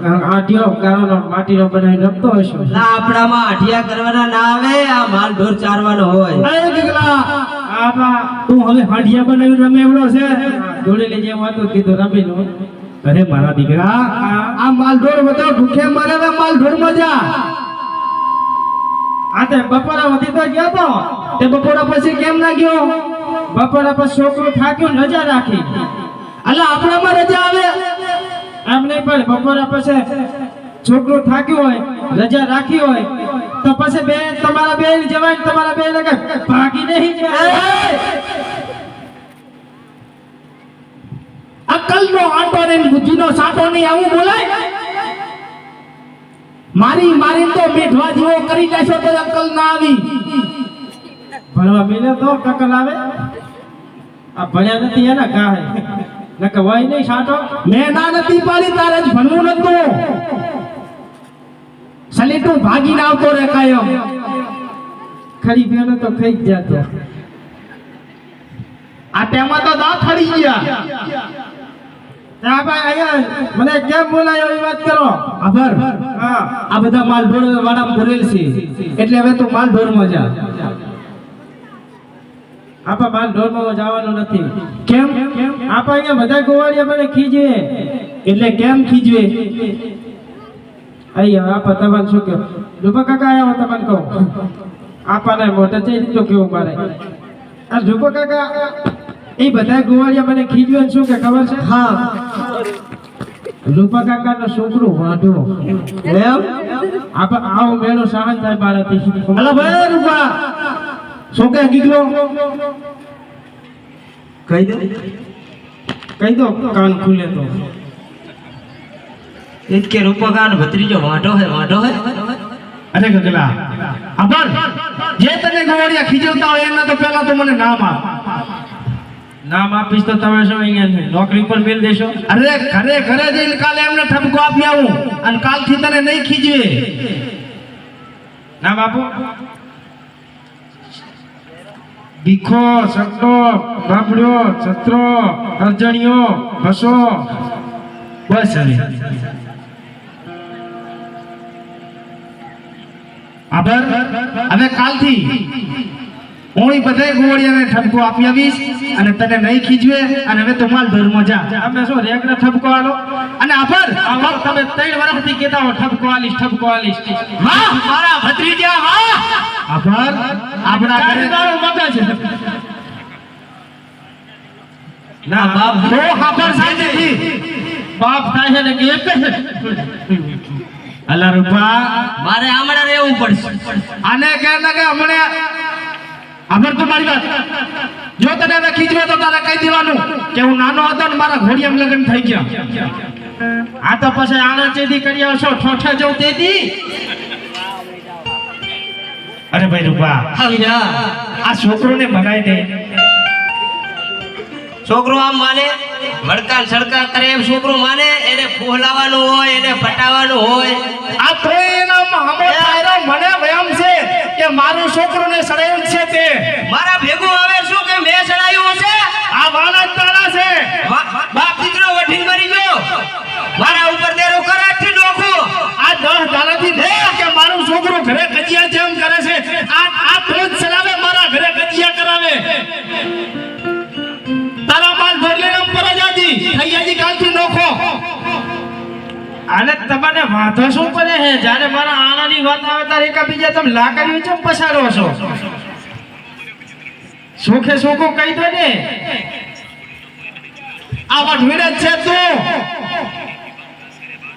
આઢિયો ગાળોનો માટીનો બનાવીને રમતો હશો ના આપણામાં અઢિયા કરવાના ના આવે આ માલ ઢોર ચારવાનો હોય. અરે દીકરા આબા તું હવે હાંડિયા બનાવી રમે એવડો છે? જોડેલી જેમ હતું કીધું રમી લો અરે મારા દીકરા આ માલઢોર બધો ભૂખે મરે માલઢોર મજા આ તે બપોરા વધી તો ગયો તો. તે બપોરા પછી કેમ ના ગયો? બપોરા પછી છોકરો થાક્યો રજા રાખી. એટલે આપણામાં રજા આવે? નહીં પણ બપોરા પછી છોકરો થાક્યો હોય રજા રાખી હોય તો પછી બે તમારા બે જવાય તમારા બે લગે ભાગી નહીં અકલ નો આંટો ને બુદ્ધિનો સાટો નહીં આવું બોલાય? મારી મારી તો મેઠવા જેવો કરી દેશો તો અકલ ના આવી. ભણવા મિલે તો અકલ આવે. આ ભણ્યા નથી એના ગાહે. નકે વય નહીં સાટો મેં ના નથી પાડી તારે જ ભણવું નતું. સલીટું ભાગીને આવતો રે કાયમ. ખરી બેનો તો ખાઈ જ જાતો. આ તેમાં તો દાંત ખડી ગયા. મને કેમ બોલાયો એ વાત કરો. આભાર. હા. આ બધા માલ ઢોર વાળા ભરેલ છે. એટલે હવે તું માલ ઢોરમાં જા. આપા માલ ઢોરમાં જવાનું નથી. કેમ? આપા અહીંયા બધા ગોવાળિયા મને ખીજવે એટલે કેમ ખીજવે? અહીંયા આપા તમને શું કહો રૂપા કાકા આવ્યા તમને કહું. આપાને મોટા છે તો કેવું મારે? આ રૂપા કાકા એ બધા ગોવાળિયા મને ખીજવે શું કે ખબર છે? હા. રૂપા કાકાનો છોકરો વાંઢો. એમ? આપા આવો મેળો સહન થાય મારાથી. અલા ભાઈ રૂપા શું કે ગીગલો કહી દો. કહી દો કાન ખુલે તો. એક કે રૂપકાન ભત્રીજો વાંઢો હે વાંઢો હે. અરે ગગલા આભાર જે તને ગોળિયા ખીજવતા હોય એના તો પહેલા તો મને નામ આપ. નામ આપીશ તો તમે શું અહીંયા નોકરી પર મેલ દેશો. અરે ઘરે ઘરે જઈને કાલે એમને ઠપકો આપી આવું. અને કાલથી તને નહીં ખીજવે. નામ આપો. ભીખો સટ્ટો બાપડ્યો છત્રો અરજણિયો હસો બસ હવે. આભાર. હવે કાલથી હું બધાય ગોળિયાને ઠપકો આપી આવીશ અને તને નહીં ખીજવે અને હવે તો માલ ધર્મ જા. અમે શું રેગને ઠપકો આલો? અને આભાર. આભાર તમે ત્રણ વર્ષથી કહેતા હો ઠપકો આલીશ ઠપકો આલીશ. વાહ મારા ભત્રીજા વાહ. આભાર. આપણા ઘરે તારો છે. ના બાપ તો આભાર છે. બાપ થાય છે ને કે એક અલા રૂપા મારે આમળા રહેવું પડશે. આને કે ને કે હમણે આભાર તો મારી વાત. જો તને હવે ખીજવે તો તારે કહી દેવાનું કે હું નાનો હતો ને મારા ઘોડિયામાં લગ્ન થઈ ગયા. આ તો પછી આણા ચેદી કરી આવશો. ઠોઠા જવું તેદી અરે ભાઈ રૂપા આ છોકરોને બનાવી દે. છોકરો આમ માને વડકા સડકા કરે એમ છોકરો માને એને ફોહલાવાનું હોય એને પટાવવાનું હોય. આ તો એના મામો તારો મને વયમ છે કે મારું છોકરોને સડાયું છે તે. મારા ભેગું આવે શું કે મેં સડાયું છે આ વાલા તારા છે. બાપ દીકરો વઠીને તમને વાંધો શું પડે છે? જ્યારે મારા આણાની વાત આવે ત્યારે એકબીજા તમે લાકડીઓ ચમ પસારો છો? સુખે સુખો કહી દો ને. આ વાત જ છે તું.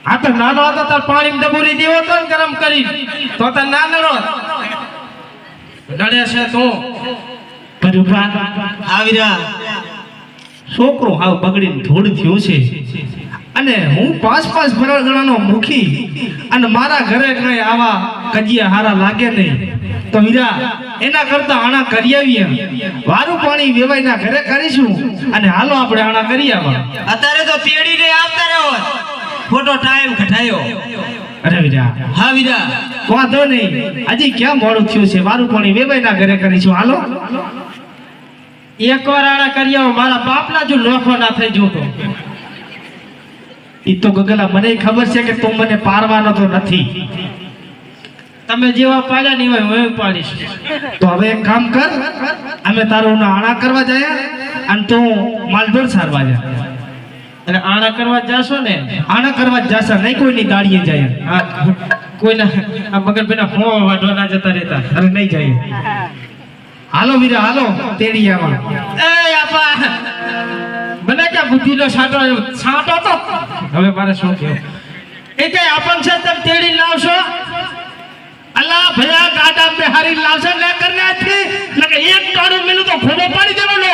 આ તો નાનો હતો તાર પાણી ડબુરી દેવો તો ગરમ કરી. તો તાર ના નડો નડે છે તું. આવી જા છોકરો હાવ બગડીને ધૂળ થયો છે. અને હું પાંચ પાંચ વર્ષ ગણાનો મુખી અને મારા ઘરે કઈ આવા કજિયા હારા લાગે નહીં. તો વીરા એના કરતા આણા કરી આવીએ. વારું પાણી વેવાઈના ઘરે કરીશું અને હાલો આપણે આણા કરી આવા. અત્યારે તો તેડીને આવતા રહ્યો ખોટો ટાઈમ ઘટાયો. અરે વીરા. હા વીરા. વાંધો નહીં. હજી ક્યાં મોડું થયું છે? વારું પાણી વેવાઈના ઘરે કરીશું. હાલો. એક વાર આણા કરી આવો. મારા બાપના જો નોખો ના થઈ જોતો. એ તો ગગલા મને ખબર છે કે તું મને પારવાનો તો નથી. તમે જેવા પાડ્યા નહીં હોય હું પાડીશ. તો હવે એક કામ કર અમે તારું આણા કરવા જાય અને તું માલઢોર સારવા જા. અને આણા કરવા જાશો ને? આણા કરવા જાશા નહીં કોઈની દાડીએ જાય. કોઈના આ મગનભાઈના હો વાઢવાના જતા રહેતા. અરે નહીં જાય. હાલો વીરા હાલો તેડિયામાં. એ આપા! ક્યાં બુદ્ધિનો આવ્યો? છાંટો તો હવે મારે શું કહ્યું એ કઈ આપણ છે તમે તેડી લાવશો? અલ્લા ભયા ગાડા पे હારી લાવશે ને કરને આથી નકે એક ટાળું મિલું તો ખોબો પાડી દેવાનો.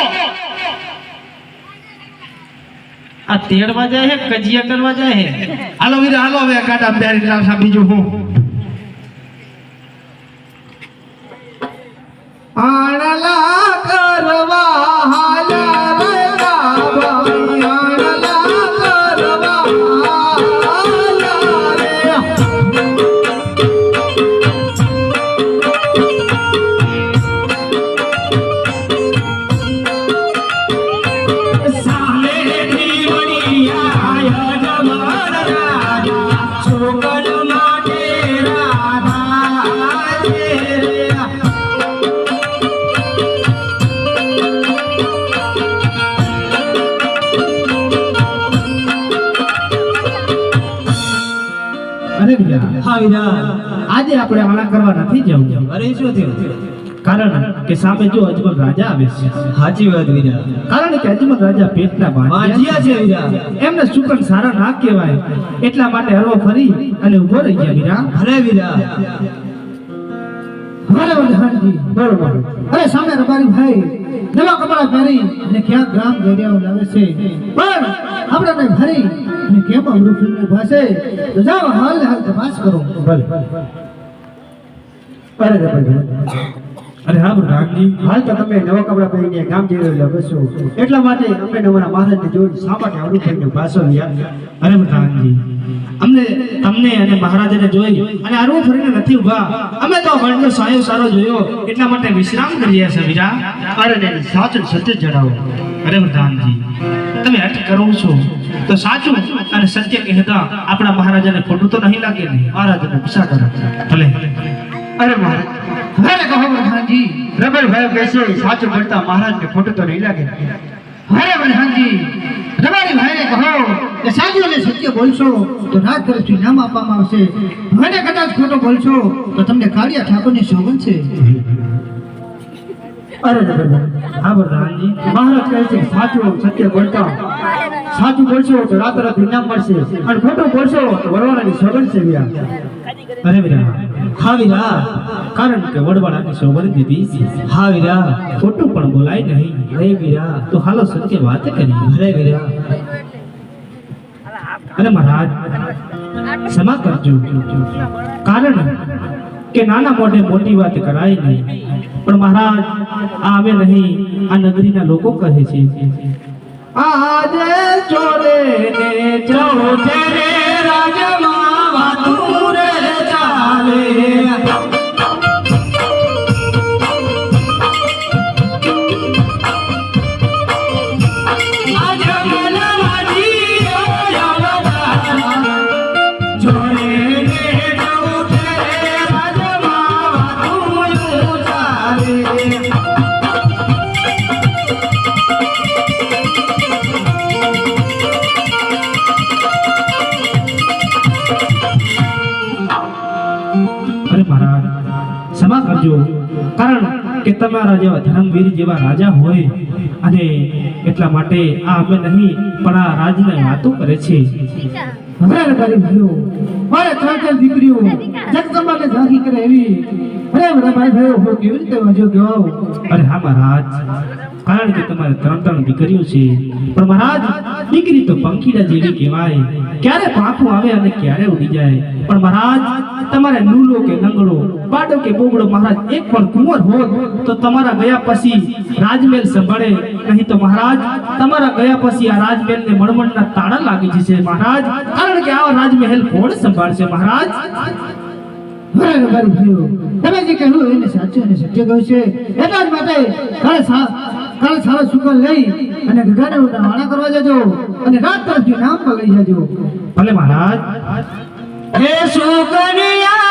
આ તેડવા જાય હે કજિયા કરવા જાય હે? હાલો વીરા, હાલો હવે ગાડા पे હારી લાવશે બીજું હું? હા આજે આપણે આણા કરવા નથી જવું. અરે શું થયું? કારણ કે સામે જો અજમલ રાજા આવે છે. સાચી વાત વીરા. કારણ કે અજમલ રાજા પેટના વાંજિયા છે. વીરા. એમને સુકન સારા ના કહેવાય. એટલા માટે હરવો ફરી અને ઊભો રહી ગયા વિરા. અરે વીરા. અરે વલહાણજી બરાબર. અરે સામે રબારી ભાઈ. નવા કપડા પહેરી અને ક્યાં ગ્રામ જડિયાઓ લાવે છે. પણ આપણે ભરી અને કેમ પાસે તો જાઓ હાલ હાલ તપાસ કરો. ભલે. અરે રબારી અરે હા હાલ તો તમે નવા કપડા પહેરીને ગામ જઈ રહ્યા એટલા માટે અમે નવાના મહારાજને જોઈને શા માટે અમૃતભાઈને ભાષો અરે પ્રધાનજી અમને તમને અને મહારાજાને જોઈ અને અરવું ફરીને નથી ઊભા અમે તો વણનો સાયો સારો જોયો. એટલા માટે વિશ્રામ કરી રહ્યા છે વીરા. અરે સાચું સત્ય જણાવો. અરે પ્રધાનજી, તમે હટ કરો છો. તો સાચું અને સત્ય કહેતા આપણા મહારાજાને ખોટું તો નહીં લાગે ને? મહારાજાને ગુસ્સા કરો. ભલે. અરે મહારાજ અરે કહો પ્રધાનજી. રબરભાઈ કહેશે સાચું બોલતા મહારાજને ખોટું તો નહીં લાગે. અરે પ્રધાનજી રબારી ભાઈને કહો. કે સાચું અને સત્ય બોલશો તો રાજ તરફથી નામ આપવામાં આવશે. મને કદાચ ખોટો બોલશો તો તમને કાળિયા ઠાકોરની સોગંદ છે. અરે હા પ્રધાનજી સાચું સત્ય બોલતા. સાચું બોલશો તો રાત રાત અને ખોટું બોલશો તો વડવાળાની સોગંદ છે, વીરા. અરે, વીરા, હા કારણ કે વડવાળાની શોભન દીધી હા, વીરા, ખોટું પણ બોલાય નહીં. અરે, વીરા, તો હાલો સત્ય વાત કરી અરે, વીરા અને મહારાજ ક્ષમા કરજો કારણ કે નાના મોઢે મોટી વાત કરાય નહીં પણ મહારાજ આ અમે નહીં આ નગરીના લોકો કહે છે આજે ચોરે ને ચોરે રે રાજમાં વાતું તમારા જેવા ધર્મવીર જેવા રાજા હોય અને એટલા માટે આ અમે નહીં પણ આ રાજને વાતો કરે છે. મારે ત્રણ દીકરીઓ જગદંબાને ઝાંખી કરે એવી. અરે બધા મારી ભાઈઓ હું કેવી રીતે વાંચ્યો કહેવાઉં અરે હા મહારાજ. કારણ કે તમારે ત્રણ ત્રણ દીકરીઓ છે પણ મહારાજ દીકરી તો પંખીડા જેવી કહેવાય ક્યારે પાંખું આવે અને ક્યારે ઉડી જાય પણ મહારાજ તમારે લૂલો કે લંગડો પાડો કે બોગડો મહારાજ એક પણ કુંવર હોત તો તમારા ગયા પછી રાજમહેલ સંભાળે નહીં તો મહારાજ તમારા ગયા પછી આ રાજમહેલને મણમણના તાળા લાગી જશે મહારાજ કારણ કે આ રાજમહેલ કોણ સંભાળશે મહારાજ બરાબર તમે જે કહ્યું એને સાચું અને સત્ય કહ્યું છે એટલા જ માટે ઘરે સા- સુગર લઈ અને ગગાને વાણા કરવા જજો અને રાત તરફથી નામ પર લઈ જજો. ભલે મહારાજ. હે સુગનિયા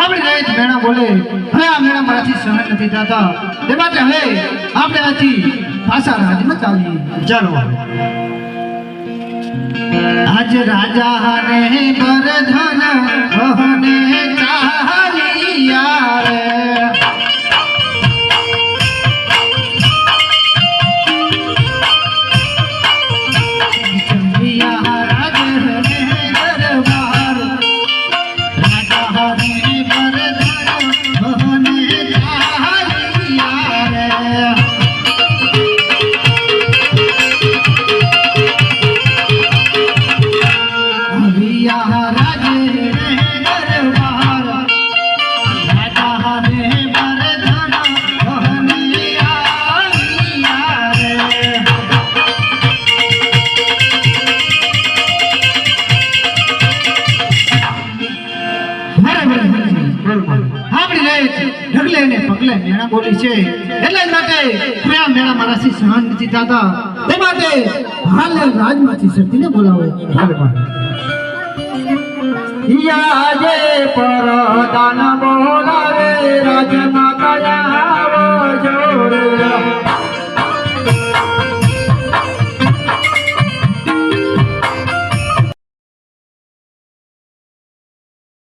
આપણી રાત મેણા બોલે. હવે આ મેણા મારાથી સહન નથી થતા. એ માટે હવે આપણે આથી પાછા રાજમાં ચાલીએ. ચાલો આજ રાજા ને બરધન બહને ચાલિયા રે. સહન નથી થતા તે માટે હાલ રાજમાંથી શક્તિને બોલાવો. હાલમાં યાદે પરદાન બોલાવે રાજમાં કયા જોર